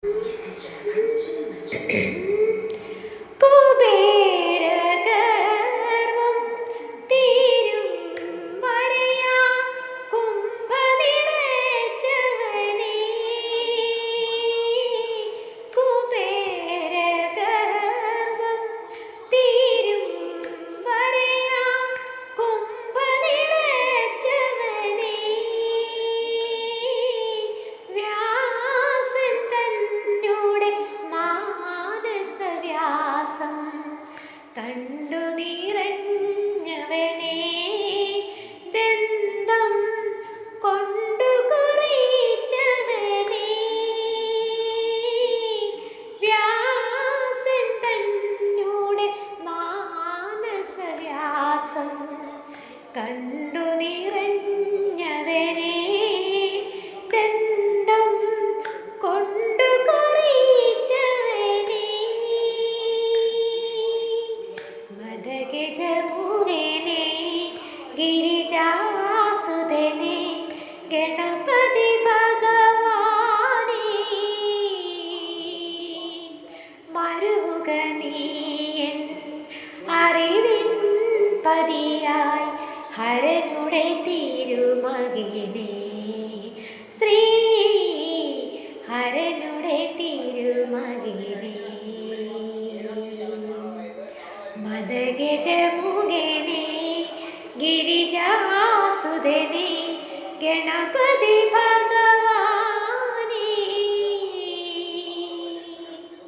嗯。കണ്ടു നിറഞ്ഞവനെ ദന്തം കൊണ്ടു കുറിച്ചവനെ മദഗജമുഖനെ ഗിരിജാസുതനെ ഗണപതി ഭഗവാനെ. മരുവുക നീയൻ അറിവിൻ പതിയായി ഹരനുടെ തിരുമകിനെ ശ്രീ ഹരനുടെ തിരുമകിനെ മദഗജമുഖനെ ഗിരിജാസുതനെ ഗണപതി